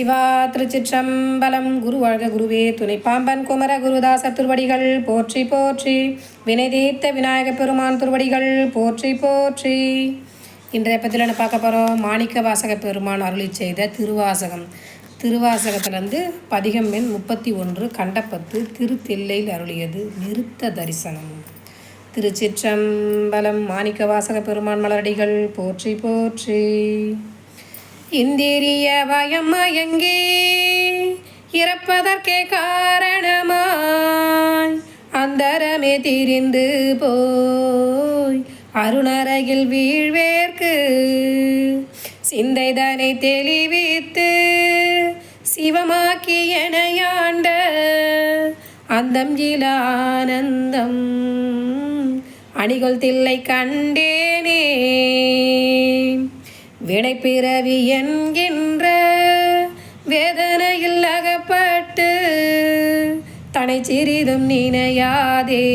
சிவா திருச்சிற்றம்பலம் குரு வாழ்க குருவே துணை பாம்பன் குமர குருதாச திருவடிகள் போற்றி போற்றி. வினை தீர்த்த விநாயக பெருமான் திருவடிகள் போற்றி போற்றி. இன்றைய பற்றியில் என்ன பார்க்க போகிறோம் மாணிக்க வாசக பெருமான் அருளி செய்த திருவாசகம். திருவாசகத்திலேருந்து பதிகம் எண் முப்பத்தி ஒன்று கண்டப்பத்து திருத்தில்லையில் அருளியது நிறுத்த தரிசனம். திருச்சிற்றம்பலம் மாணிக்க வாசக பெருமான் மலரடிகள் போற்றி போற்றி. இந்திரிய பயம் மயங்கி இறப்பதற்கே காரணமாய் அந்தரமே திரிந்து போய் அருணரையில் வீழ்வேற்கு. சிந்தைதனை தெளிவித்து சிவமாக்கி எனையாண்ட அந்தம் இல ஆனந்தம். அணிகொள் தில்லை கண்டேனே. வினை பிறவி என்கின்ற வேதனையில் அகப்பட்டு தனை சிறிதும் நினையாதே.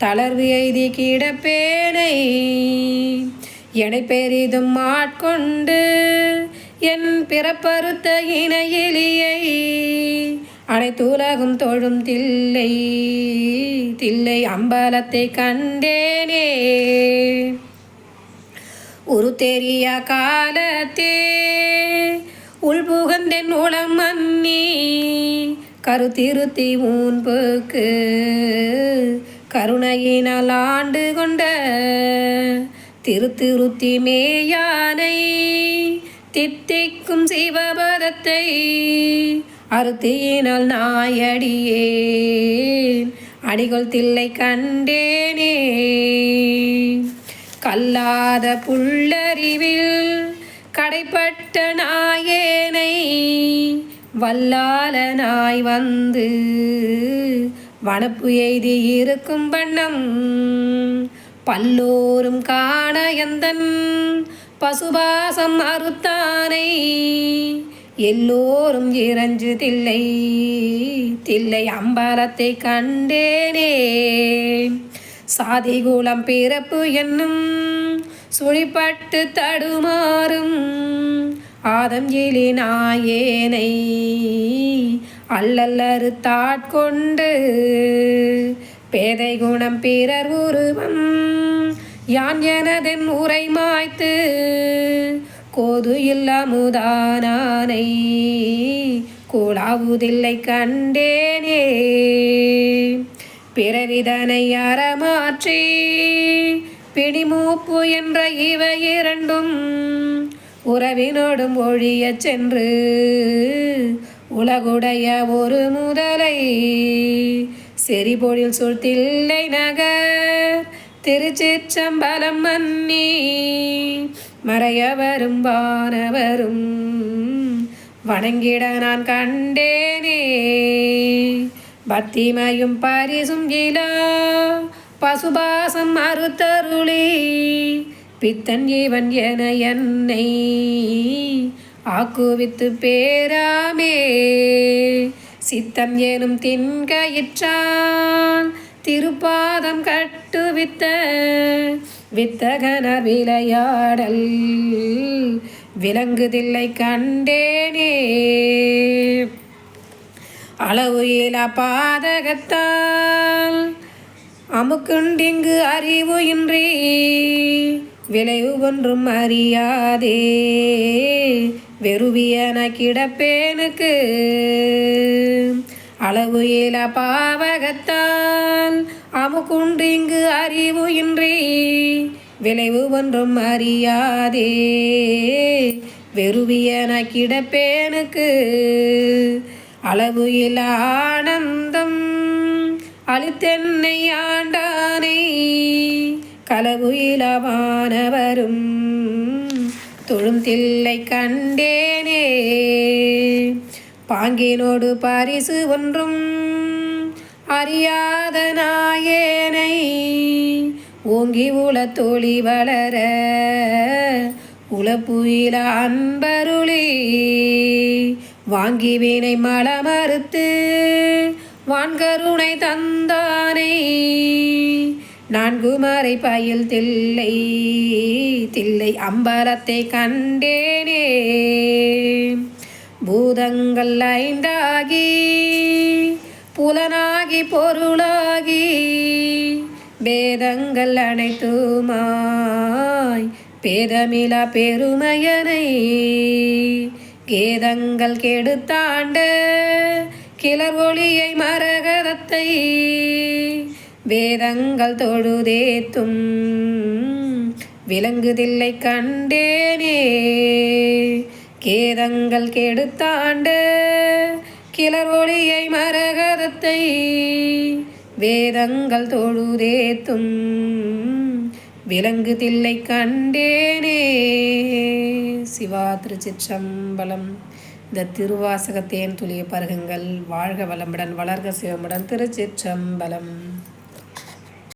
தளர்வு எய்தி கிடப்பேனை எனை பெரிதும் ஆட்கொண்டு என் பிறப்பறுத்த இணையிலியை அனைத்துலகும் தொழும் தில்லை தில்லை அம்பலத்தை கண்டேனே. ஒரு தெரிய காலத்தே. உள்புகந்தென் உளம் மன்னி கருத்திருத்தி முன்புக்கு கருணையினால் ஆண்டு கொண்ட திருத்திருத்தி மேயானை. தித்திக்கும் சிவபதத்தை அறுத்தியினால் நாயடியே அடிகொள் தில்லை கண்டேனே. கல்லாத புள்ளறிவில் கடைப்பட்ட நாயேனை வல்லால நாய் வந்து வனப்பு எய்தி இருக்கும் வண்ணம் பல்லோரும் காண எந்தன் பசுபாசம் அறுத்தானை எல்லோரும் இறஞ்சு தில்லை தில்லை அம்பலத்தை கண்டேனே. சாதிகுலம் பிறப்பு என்னும் சுழிப்பட்டு தடுமாறும். ஆதம் எலி நாயேனை அல்லல்லறு தாட்கொண்டு பேதை குணம் பிறர் உருவம். யான் எனதென் உரை மாய்த்து கோது இல்லாமுதானானை கூடாவுதில்லை கண்டேனே. பிறவிதனை அறமாற்றி பிடிமூப்பு என்ற இவை இரண்டும் உறவினோடும் ஒழியச் சென்று உலகுடைய ஒரு முதலை செறிபொழில் சுழ்த்தில்லை நகர் திருச்சிற்றம்பலம் மன்னி மறையவரும் வானவரும் வணங்கிட நான் கண்டேனே. பத்திமையும் பரிசும் இலா பசுபாசம் மறுத்தருளி பித்தன் இவன் என என்னை ஆக்குவித்து பேராமே. சித்தம் எனும் தின்கயிற்றான் திருப்பாதம் கட்டுவித்த வித்தகன விளையாடல் விலங்குதில்லை கண்டேனே. அளவு இல பாதகத்தால் அமுக்குண்டிங்கு அறிவு இன்றி விளைவு ஒன்றும் அறியாதே. வெறுவியன கிடப்பேனுக்கு அளவு இல பாவகத்தால் அமுக்குண்டிங்கு அறிவு இன்றி விளைவு ஒன்றும் அறியாதே. வெறுவியன கிடப்பேனுக்கு அளவு இல ஆனந்தம் அழுத்தென்னை ஆண்டானை. களவு இலவானவரும் தொழும் தில்லை கண்டேனே. பாங்கினோடு பரிசு ஒன்றும் அறியாத நாயேனை. ஓங்கி உள தோழி வளர உளப்புயில அன்பருளி. வாங்கி வீணை மல மறுத்து வான்கருணை தந்தானை. நான்கு மறை பயில் தில்லை தில்லை அம்பலத்தை கண்டேனே. பூதங்கள் ஐந்தாகி புலனாகி பொருளாகி வேதங்கள் அனைத்துமாய் பேதமிலா பெருமையனை. கேதங்கள் கெடுத்தாண்ட கிளர் ஒளியை மரகதத்தை வேதங்கள் தொழுதேத்தும் விளங்குதில்லை கண்டேனே. கேதங்கள் கெடுத்தாண்ட கிளர் ஒளியை மரகதத்தை வேதங்கள் தொழுதேத்தும் விலங்கு தில்லை கண்டேனே. சிவா திருச்சிற்றம்பலம். இந்த திருவாசகத்தேன் துளிய பருகுங்கள் வாழ்க வளமுடன் வளர்க சிவமுடன் திருச்சிற்றம்பலம்.